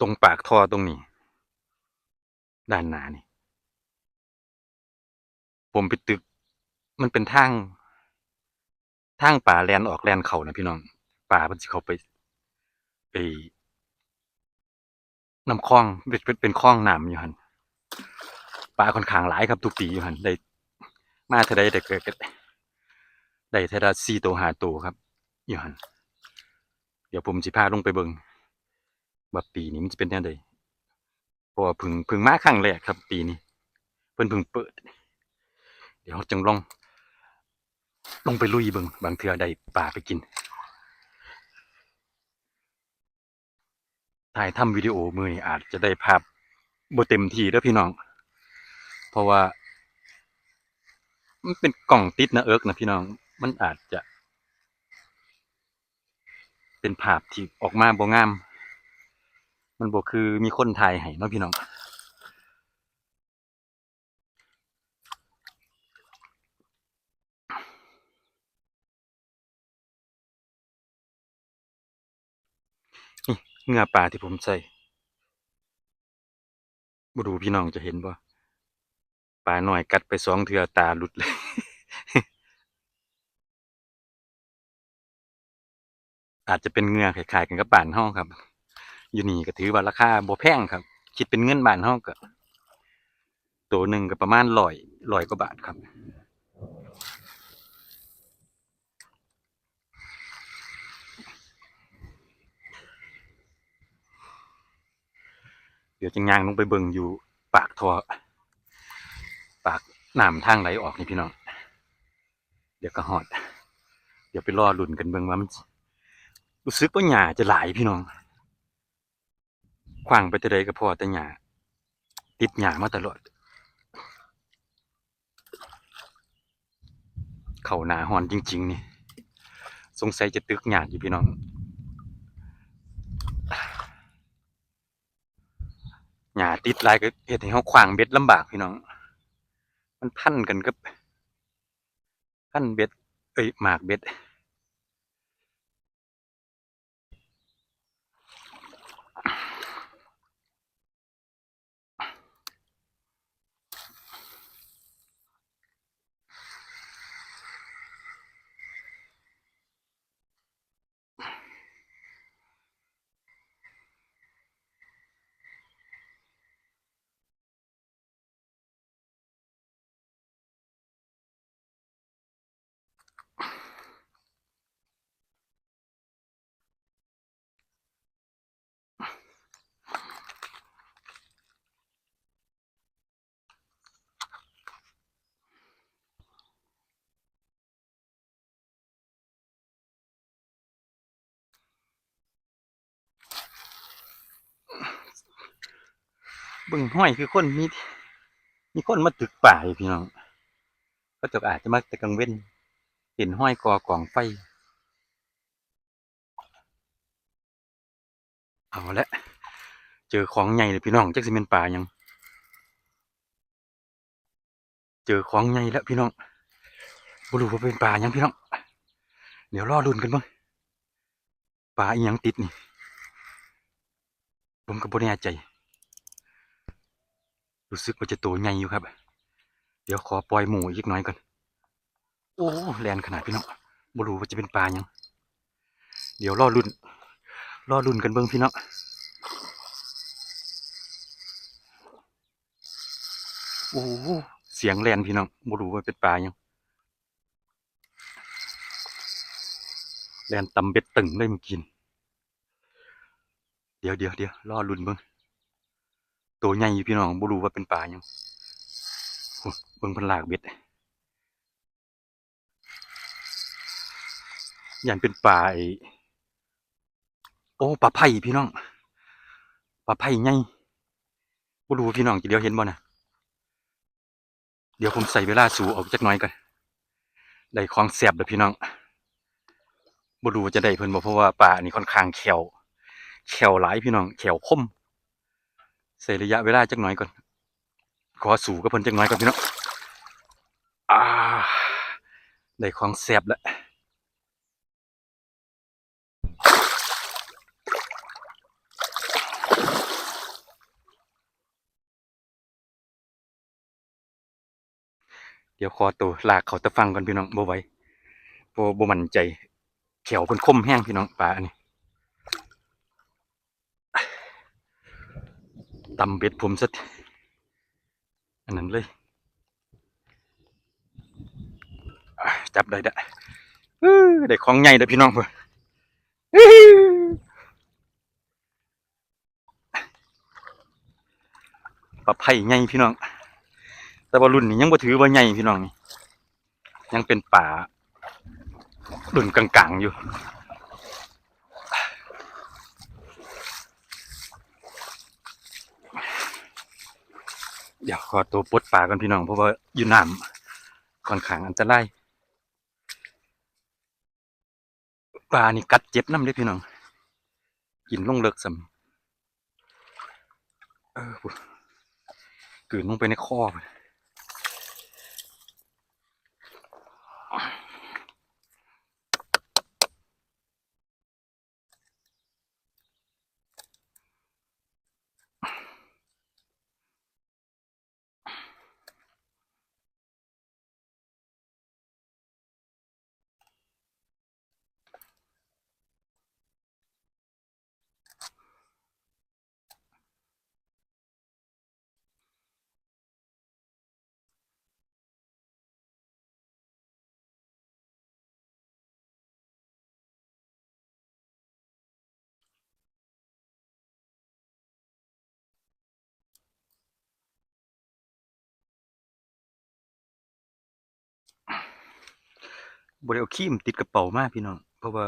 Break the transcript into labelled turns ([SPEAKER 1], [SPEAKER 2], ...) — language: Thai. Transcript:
[SPEAKER 1] ตรงปากท่อตรงนี้ ด้านหน้านี่ ผมไปตึก มันเป็นทาง ทางป่าแลนออกแลนเขานะพี่น้อง ป่าเพิ่นสิเขาไป ไปน้ำคลองเป็นเป็นคลองน้ำอยู่หันป่าค่อนข้างหลายครับทุกปีอยู่หันได้มาเท่าใดได้เกิดได้เท่าใดสี่ตัวหาตัวครับอยู่หันเดี๋ยวผมสิพาลงไปเบิ่ง ว่าปีนี้มันจะเป็นแนวใดเพราะว่าพึ่งพึ่งมาครั้งแรกครับ ปีนี้ เพิ่นพึ่งเปิด เดี๋ยวจังลอง ลงไปลุยเบิ่งบางเทือได้ปลาไปกินถ่ายทำวิดีโอมือนี้อาจจะได้ภาพบ่เต็มที่เด้อพี่น้อง เพราะว่ามันเป็นกล่องติดนะเอิกนะพี่น้อง มันอาจจะ เป็นภาพที่ออกมาบ่งาม มันบ่คือมีคนถ่ายให้เนาะพี่น้องเหงื่อปลาที่ผมใส่บรูพี่น้องจะเห็นบ่ปลาหน่อยกัดไปสองเทือตาหลุดเลย อาจจะเป็นเหงื่อคล้ายๆกันกับบ้านเฮาครับ อยู่นี่ก็ถือว่าราคาบ่แพงครับ คิดเป็นเงินบานเฮาก็ตัวหนึ่งก็ประมาณร้อยร้อยกว่าบาทครับเดี๋ยวจะย่างลงไปเบิ่งอยู่ปากท่อปากน้ำทางไหลออกนี่พี่น้อง เดี๋ยวก็หอด เดี๋ยวไปรอหลุนกันเบิ่งว่ามันรู้สึกว่าหญ้าจะหลายพี่น้อง ขวางไปแต่ใดก็พอแต่หญ้าติดหญ้ามาตลอด เข่าหนาหอนจริง ๆ นี่ สงสัยจะตึกหญ้าอยู่พี่น้องหญ้าติดลายก็เฮ็ดให้เฮาขวางเบ็ดลำบากพี่น้อง มันพันกันกับพันเบ็ด เอ้ยหมากเบ็ด บิ่งห้อยคือคนมีมีคนมาตึกป่าอยู่พี่น้องก็จะอาจจะมาแต่กลางเว้น เห็นห้อยกอกองไฟ เอาละเจอของใหญ่เลยพี่น้องจักสิเป็นป่ายัง เจอของใหญ่แล้วพี่น้องบรูว่าเป็นป่ายังพี่น้อง เดี๋ยวรอลุ้นกันบ้างป่าอีหยังติดนี่ ผมก็บ่แน่ใจ รู้สึกว่าจะโตใหญ่อยู่ครับ เดี๋ยวขอปล่อยหมูอีกน้อยก่อน โอ้แลนขนาดพี่น้องบ่รู้ว่าจะเป็นปลายัง เดี๋ยวรอรุ่นรอรุ่นกันเบิ่งพี่น้องโอ้เสียงแลนพี่น้องบ่รู้ว่าเป็นปลายังแลนตำเบ็ดตึงเลยเมันกิน เดี๋ยวเดี๋ยวเดี๋ยวรอรุ่นเบิ่ง ตัวใหญ่อยู่พี่น้องบ่รู้ว่าเป็นปลายังเบิ่งพิ่นลากเบ็ดอยันเป็นปลาไอ้โอ้ปลาไผ่พี่น้องปลาไผ่ใหญ่บ่รู้พี่น้องจะเดี๋ยวเห็นบ่นะเดี๋ยวผมใส่เวลาสูออกจักน่อยก่อนได้ของแซ่บเด้อพี่น้องบ่รู้จะได้เพิ่นบ่เพราะว่าปลานนี้ค่อนข้างแขวแขวหลายพี่น้องแขวคม เสียระยะเวลาจักหน่อยก่อน ขอสู่กับพ่นจักหน่อยก่อนพี่น้องอาได้ของแสบแล้วเดี๋ยวคอตัวลากเขาตะฟังกันพี่น้องบ่ไว้บ่บ่มั่นใจ แขวเป็นคมแห้งพี่น้องปลาอันนี้ ตำเบ็ดผมซะอันนั้นเลย จับได้ได้ได้ของใหญ่เด้พี่น้องเพิ่อื้อปลาไผ่ใหญ่พี่น้อง แต่ว่ารุ่นนี้ยังบ่ถือว่าใหญ่พี่น้องนี่ยังเป็นป่ารุ่นกลางๆอยู่ เดี๋ยว ขอตัวปลดป่ากันพี่น้องเพราะว่าอยู่น้ำค่อนข้างอันตรายปลานี่กัดเจ็บน้ำเด้อพี่น้องกินลงเลิกสำเออกลืนลงไปในคอ บริเอาขี้มติดกระเป๋ามากพี่น้อง เพราะว่า